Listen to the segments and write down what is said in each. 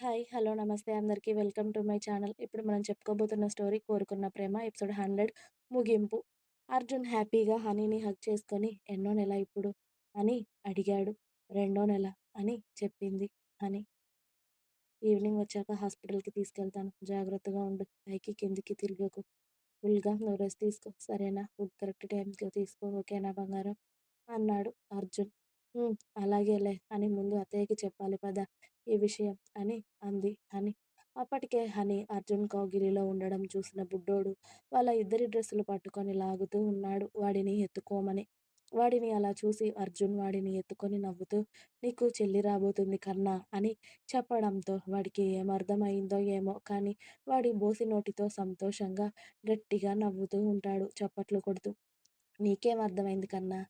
Hi. Hello. నమస్తే అందరికీ. Welcome to my channel. ఇప్పుడు మనం చెప్పుకోబోతున్న స్టోరీ 'కోరుకున్న ప్రేమ' ఎపిసోడ్ 100 ముగింపు. అర్జున్ హ్యాపీగా హనీని హక్ చేసుకొని ఎన్నో నెల ఇప్పుడు? అని అడిగాడు. రెండో నెల అని చెప్పింది హనీ. ఈవినింగ్ వచ్చాక హాస్పిటల్కి తీసుకెళ్తాను. జాగ్రత్తగా ఉండు. పైకి కిందికి తిరగకు. ఫుల్గా నువ్వు రెస్ట్ తీసుకో. సరేనా? ఫుడ్ కరెక్ట్ టైంకి తీసుకో. ఓకేనా బంగారం? అన్నాడు అర్జున్. ఊ అలాగేలే అని ముందు అత్తయ్యకి చెప్పాలి పద ఈ విషయం అని అంది హని. అప్పటికే హనీ అర్జున్ కౌగిలిలో ఉండడం చూసిన బుడ్డోడు వాళ్ళ ఇద్దరి డ్రెస్సులు పట్టుకొని లాగుతూ ఉన్నాడు వాడిని ఎత్తుకోమని. వాడిని అలా చూసి అర్జున్ వాడిని ఎత్తుకొని నవ్వుతూ నీకు చెల్లి రాబోతుంది కన్నా అని చెప్పడంతో వాడికి ఏమర్థం ఏమో కానీ వాడి బోసి నోటితో సంతోషంగా గట్టిగా నవ్వుతూ ఉంటాడు చప్పట్లు కొడుతూ. నీకేం అర్థమైంది కన్నా?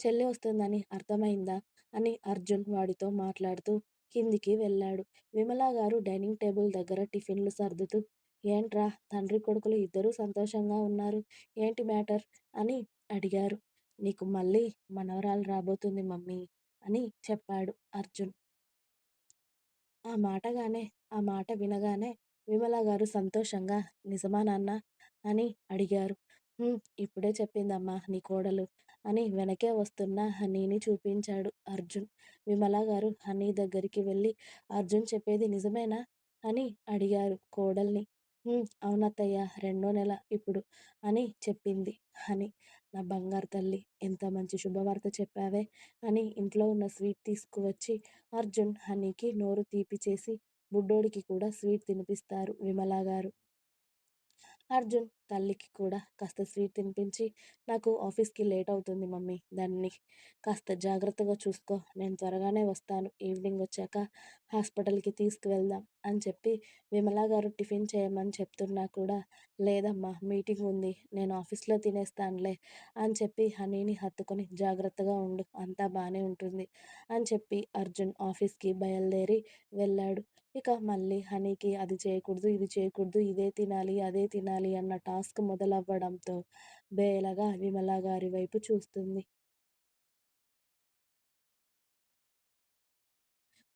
చెల్లి వస్తుందని అర్థమైందా? అని అర్జున్ వాడితో మాట్లాడుతూ కిందికి వెళ్ళాడు. విమలాగారు డైనింగ్ టేబుల్ దగ్గర టిఫిన్లు సర్దుతూ ఏంట్రా తండ్రి కొడుకులు ఇద్దరూ సంతోషంగా ఉన్నారు. ఏంటి మ్యాటర్? అని అడిగారు. నీకు మళ్ళీ మనవరాలు రాబోతుంది మమ్మీ అని చెప్పాడు అర్జున్. ఆ మాటగానే ఆ మాట వినగానే విమలాగారు సంతోషంగా నిజమా నాన్న అని అడిగారు. ఇప్పుడే చెప్పిందమ్మా నీ కోడలు అని వెనకే వస్తున్న హనీని చూపించాడు అర్జున్. విమలాగారు హనీ దగ్గరికి వెళ్ళి అర్జున్ చెప్పేది నిజమేనా? అని అడిగారు కోడల్ని. అవునత్తయ్య రెండో నెల ఇప్పుడు అని చెప్పింది హనీ. నా బంగారు తల్లి ఎంత మంచి శుభవార్త చెప్పావే అని ఇంట్లో ఉన్న స్వీట్ తీసుకువచ్చి అర్జున్ హనీకి నోరు తీపి చేసి బుడ్డోడికి కూడా స్వీట్ తినిపిస్తారు విమలాగారు. అర్జున్ తల్లికి కూడా కాస్త స్వీట్ తినిపించి నాకు ఆఫీస్కి లేట్ అవుతుంది మమ్మీ దాన్ని కాస్త జాగ్రత్తగా చూసుకో నేను త్వరగానే వస్తాను ఈవినింగ్ వచ్చాక హాస్పిటల్కి తీసుకువెళ్దాం అని చెప్పి విమలా గారు టిఫిన్ చేయమని చెప్తున్నా కూడా లేదమ్మా మీటింగ్ ఉంది నేను ఆఫీస్లో తినేస్తానులే అని చెప్పి హనీని హత్తుకొని జాగ్రత్తగా ఉండు అంతా బాగానే ఉంటుంది అని చెప్పి అర్జున్ ఆఫీస్కి బయలుదేరి వెళ్ళాడు. ఇక మళ్ళీ హనీకి అది చేయకూడదు ఇది చేయకూడదు ఇదే తినాలి అదే తినాలి అన్న టాస్క్ మొదలవ్వడంతో బేలగా విమలాగారి వైపు చూస్తుంది.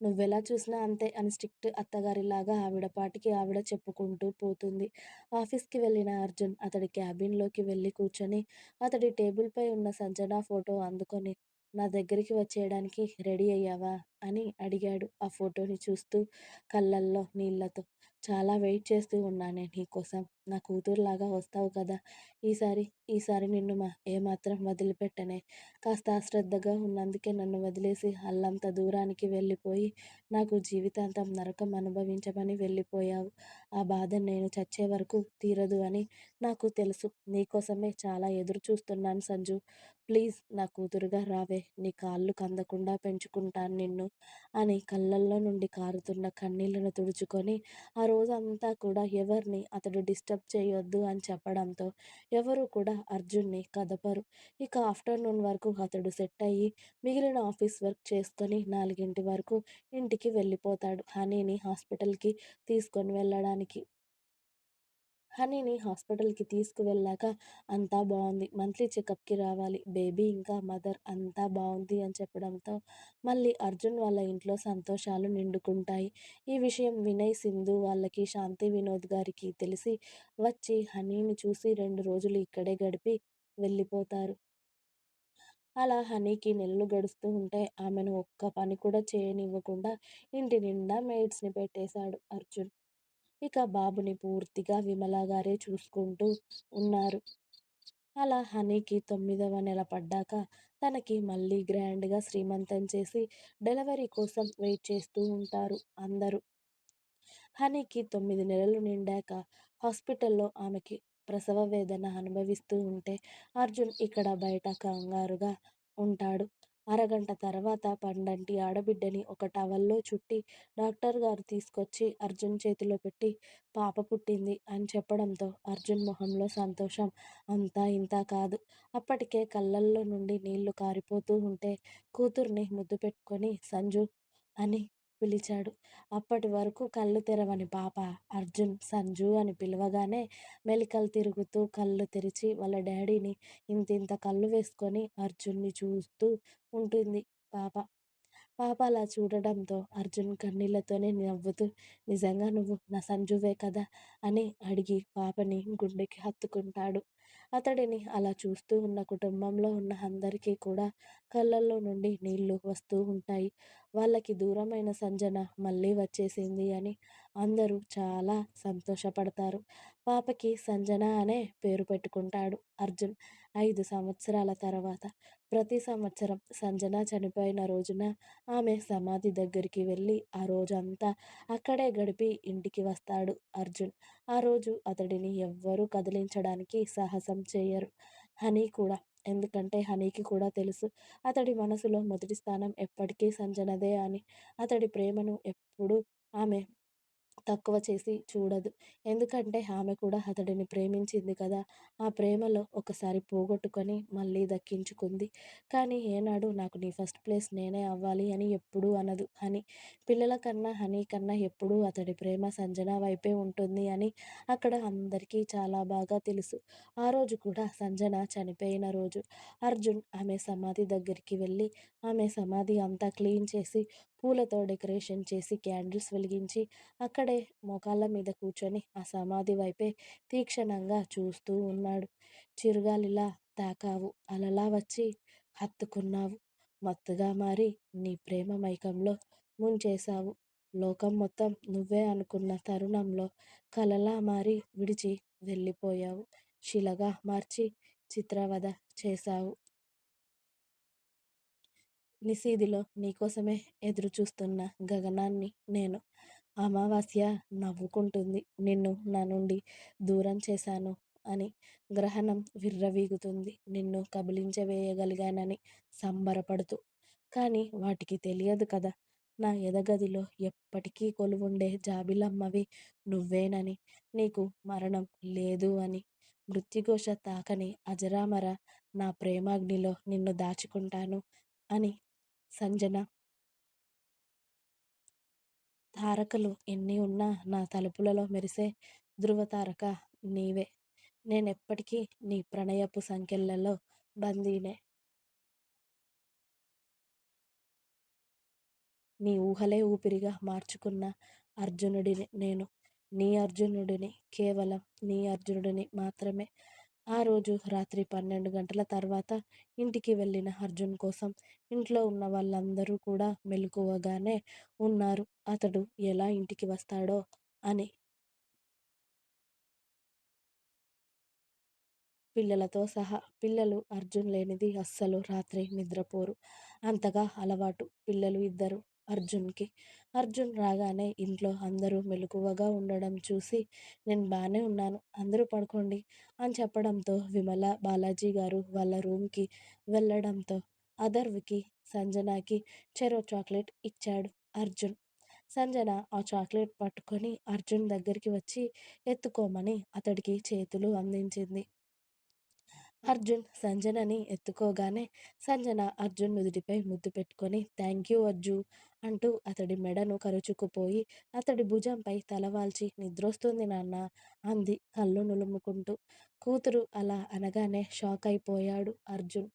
నువ్వెలా చూసినా అంతే అని స్ట్రిక్ట్ అత్తగారిలాగా ఆవిడ పాటికి ఆవిడ చెప్పుకుంటూ పోతుంది. ఆఫీస్కి వెళ్ళిన అర్జున్ అతడి క్యాబిన్లోకి వెళ్ళి కూర్చొని అతడి టేబుల్ పై ఉన్న సంజన ఫోటో అందుకొని నా దగ్గరికి వచ్చేయడానికి రెడీ అయ్యావా? అని అడిగాడు ఆ ఫోటోని చూస్తూ కళ్ళల్లో నీళ్ళతో. చాలా వెయిట్ చేస్తూ ఉన్నానే నీకోసం. నా కూతురులాగా వస్తావు కదా ఈసారి ఈసారి నిన్ను మా ఏమాత్రం వదిలిపెట్టనే. కాస్త అశ్రద్ధగా ఉన్నందుకే నన్ను వదిలేసి అల్లంత దూరానికి వెళ్ళిపోయి నాకు జీవితాంతం నరకం అనుభవించమని వెళ్ళిపోయావు. ఆ బాధ నేను చచ్చే వరకు తీరదు అని నాకు తెలుసు. నీకోసమే చాలా ఎదురు చూస్తున్నాను సంజు ప్లీజ్ నా కూతురుగా రావే నీ కాళ్ళు కందకుండా పెంచుకుంటాను నిన్ను అని కళ్ళల్లో నుండి కారుతున్న కన్నీళ్ళను తుడుచుకొని ఆ రోజంతా కూడా ఎవరిని అతడు డిస్టర్బ్ చేయొద్దు అని చెప్పడంతో ఎవరూ కూడా అర్జున్ని కదపరు. ఇక ఆఫ్టర్నూన్ వరకు అతడు సెట్ అయ్యి మిగిలిన ఆఫీస్ వర్క్ చేసుకొని నాలుగింటి వరకు ఇంటికి వెళ్ళిపోతాడు హనీని హాస్పిటల్కి తీసుకొని వెళ్ళడానికి. హనీని హాస్పిటల్కి తీసుకువెళ్ళాక అంతా బాగుంది మంత్లీ చెకప్కి రావాలి. బేబీ ఇంకా మదర్ అంతా బాగుంది అని చెప్పడంతో మళ్ళీ అర్జున్ వాళ్ళ ఇంట్లో సంతోషాలు నిండుకుంటాయి. ఈ విషయం వినయ్, సింధు వాళ్ళకి శాంతి వినోద్ గారికి తెలిసి వచ్చి హనీని చూసి రెండు రోజులు ఇక్కడే గడిపి వెళ్ళిపోతారు. అలా హనీకి నెలలు గడుస్తూ ఉంటే ఆమెను ఒక్క పని కూడా చేయనివ్వకుండా ఇంటి నిండా మెయిడ్స్ని పెట్టేశాడు అర్జున్. ఇక బాబుని పూర్తిగా విమలాగారే చూసుకుంటూ ఉన్నారు. అలా హనీకి తొమ్మిదవ నెల పడ్డాక తనకి మళ్ళీ గ్రాండ్గా శ్రీమంతం చేసి డెలివరీ కోసం వెయిట్ చేస్తూ ఉంటారు అందరూ. హనీకి తొమ్మిది నెలలు నిండాక హాస్పిటల్లో ఆమెకి ప్రసవ వేదన అనుభవిస్తూ ఉంటే అర్జున్ ఇక్కడ బయట కంగారుగా ఉంటాడు. అరగంట తర్వాత పండంటి ఆడబిడ్డని ఒక టవల్లో చుట్టి డాక్టర్ గారు తీసుకొచ్చి అర్జున్ చేతిలో పెట్టి పాప పుట్టింది అని చెప్పడంతో అర్జున్ మొహంలో సంతోషం అంతా ఇంతా కాదు. అప్పటికే కళ్ళల్లో నుండి నీళ్ళు కారిపోతూ ఉంటే కూతుర్ని ముద్దు పెట్టుకొని సంజు అని పిలిచాడు. అప్పటి వరకు కళ్ళు తెరవని పాప అర్జున్ సంజు అని పిలవగానే మెలికలు తిరుగుతూ కళ్ళు తెరిచి వాళ్ళ డాడీని ఇంతింత కళ్ళు వేసుకొని అర్జున్ని చూస్తూ ఉంటుంది పాప. పాప అలా చూడడంతో అర్జున్ కన్నీళ్ళతోనే నవ్వుతూ నిజంగా నువ్వు నా సంజువే కదా అని అడిగి పాపని గుండెకి హత్తుకుంటాడు. అతడిని అలా చూస్తూ ఉన్న కుటుంబంలో ఉన్న అందరికీ కూడా కళ్ళల్లో నుండి నీళ్ళు వస్తూ ఉంటాయి. వాళ్ళకి దూరమైన సంజన మళ్ళీ వచ్చేసింది అని అందరూ చాలా సంతోషపడతారు. పాపకి సంజన అనే పేరు పెట్టుకుంటాడు అర్జున్. ఐదు సంవత్సరాల తర్వాత ప్రతి సంవత్సరం సంజన చనిపోయిన రోజున ఆమె సమాధి దగ్గరికి వెళ్ళి ఆ రోజంతా అక్కడే గడిపి ఇంటికి వస్తాడు అర్జున్. ఆ రోజు అతడిని ఎవ్వరూ కదిలించడానికి సాహసం చేయరు. హనీ కూడా. ఎందుకంటే హనీకి కూడా తెలుసు అతడి మనసులో మొదటి స్థానం ఎప్పటికీ సంజనదే అని. అతడి ప్రేమను ఎప్పుడూ ఆమె తక్కువ చేసి చూడదు. ఎందుకంటే ఆమె కూడా అతడిని ప్రేమించింది కదా! ఆ ప్రేమలో ఒకసారి పోగొట్టుకొని మళ్ళీ దక్కించుకుంది. కానీ ఏనాడు నాకు నీ ఫస్ట్ ప్లేస్ నేనే అవ్వాలి అని ఎప్పుడూ అనదు హనీ. పిల్లల కన్నా హనీ కన్నా ఎప్పుడూ అతడి ప్రేమ సంజన వైపే ఉంటుంది అని అక్కడ అందరికీ చాలా బాగా తెలుసు. ఆ రోజు కూడా సంజన చనిపోయిన రోజు. అర్జున్ ఆమె సమాధి దగ్గరికి వెళ్ళి ఆమె సమాధి అంతా క్లీన్ చేసి పూలతో డెకరేషన్ చేసి క్యాండిల్స్ వెలిగించి అక్కడ మోకాళ్ళ మీద కూర్చొని ఆ సమాధి వైపే తీక్షణంగా చూస్తూ ఉన్నాడు. చిరుగాలిలా తాకావు అలలా వచ్చి హత్తుకున్నావు. మత్తుగా మారి నీ ప్రేమ మైకంలో ముంచేశావు. లోకం మొత్తం నువ్వే అనుకున్న తరుణంలో కలలా మారి విడిచి వెళ్ళిపోయావు. శిలగా మార్చి చిత్రవధ చేశావు. నిశీధిలో నీకోసమే ఎదురుచూస్తున్న గగనాన్ని నేను. అమావాస్య నవ్వుకుంటుంది నిన్ను నా నుండి దూరం చేశాను అని. గ్రహణం విర్రవీగుతుంది నిన్ను కబళించవేయగలిగానని సంబరపడుతూ. కానీ వాటికి తెలియదు కదా నా ఎదగదిలో ఎప్పటికీ కొలువుండే జాబిలమ్మవి నువ్వేనని. నీకు మరణం లేదు అని. మృత్యుఘోష తాకని అజరామర నా ప్రేమాగ్నిలో నిన్ను దాచుకుంటాను అని. సంజన తారకలు ఎన్ని ఉన్నా నా తలుపులలో మెరిసే ధృవతారక నీవే. నేనెప్పటికీ నీ ప్రణయపు సంఖ్యలలో బందీనే. నీ ఊహలే ఊపిరిగా మార్చుకున్న అర్జునుడిని నేను. నీ అర్జునుడిని. కేవలం నీ అర్జునుడిని మాత్రమే. ఆ రోజు రాత్రి పన్నెండు గంటల తర్వాత ఇంటికి వెళ్ళిన అర్జున్ కోసం ఇంట్లో ఉన్న వాళ్ళందరూ కూడా మెలకువగానే ఉన్నారు. అతడు ఎలా ఇంటికి వస్తాడో అని. పిల్లలతో సహా. పిల్లలు అర్జున్ లేనిది అస్సలు రాత్రి నిద్రపోరు. అంతగా అలవాటు పిల్లలు ఇద్దరు అర్జున్కి. అర్జున్ రాగానే ఇంట్లో అందరూ మెలకువగా ఉండడం చూసి నేను బాగానే ఉన్నాను. అందరూ పడుకోండి అని చెప్పడంతో విమల, బాలాజీగారు వాళ్ళ రూమ్కి వెళ్ళడంతో అదర్వ్కి సంజనకి చెరో చాక్లెట్ ఇచ్చాడు అర్జున్. సంజన ఆ చాక్లెట్ పట్టుకొని అర్జున్ దగ్గరికి వచ్చి ఎత్తుకోమని అతడికి చేతులు అందించింది. అర్జున్ సంజనని ఎత్తుకోగానే సంజన అర్జున్ నుదుటిపై ముద్దు పెట్టుకొని థ్యాంక్ యూ అర్జు అంటూ అతడి మెడను కరుచుకుపోయి అతడి భుజంపై తలవాల్చి నిద్రొస్తుంది నాన్న అంది కళ్ళు నులుముకుంటూ. కూతురు అలా అనగానే షాక్ అయిపోయాడు అర్జున్.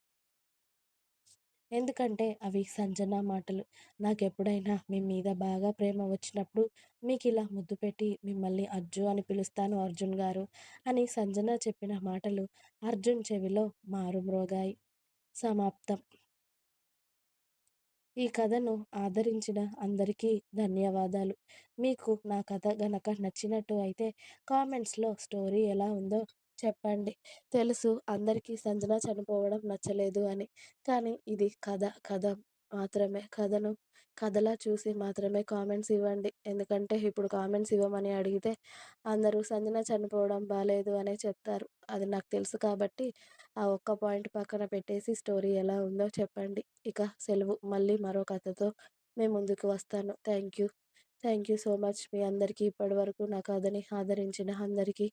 ఎందుకంటే అవి సంజన మాటలు. నాకెప్పుడైనా మీ మీద బాగా ప్రేమ వచ్చినప్పుడు మీకిలా ముద్దు పెట్టి మిమ్మల్ని అర్జు అని పిలుస్తాను అర్జున్ గారు అని సంజన చెప్పిన మాటలు అర్జున్ చెవిలో మారుమ్రోగాయి. సమాప్తం. ఈ కథను ఆదరించిన అందరికీ ధన్యవాదాలు. మీకు నా కథ గనక నచ్చినట్టు అయితే కామెంట్స్లో స్టోరీ ఎలా ఉందో చెప్పండి. తెలుసు అందరికీ సంజన చనిపోవడం నచ్చలేదు అని. కానీ ఇది కథ కథ మాత్రమే. కథను కథలా చూసి మాత్రమే కామెంట్స్ ఇవ్వండి. ఎందుకంటే ఇప్పుడు కామెంట్స్ ఇవ్వమని అడిగితే అందరూ సంజన చనిపోవడం బాగాలేదు అనే చెప్తారు. అది నాకు తెలుసు కాబట్టి ఆ ఒక్క పాయింట్ పక్కన పెట్టేసి స్టోరీ ఎలా ఉందో చెప్పండి. ఇక సెలవు. మళ్ళీ మరో కథతో మేము ముందుకు వస్తాను. Thank you thank you so much మీ అందరికీ ఇప్పటివరకు నా కథని ఆదరించిన అందరికీ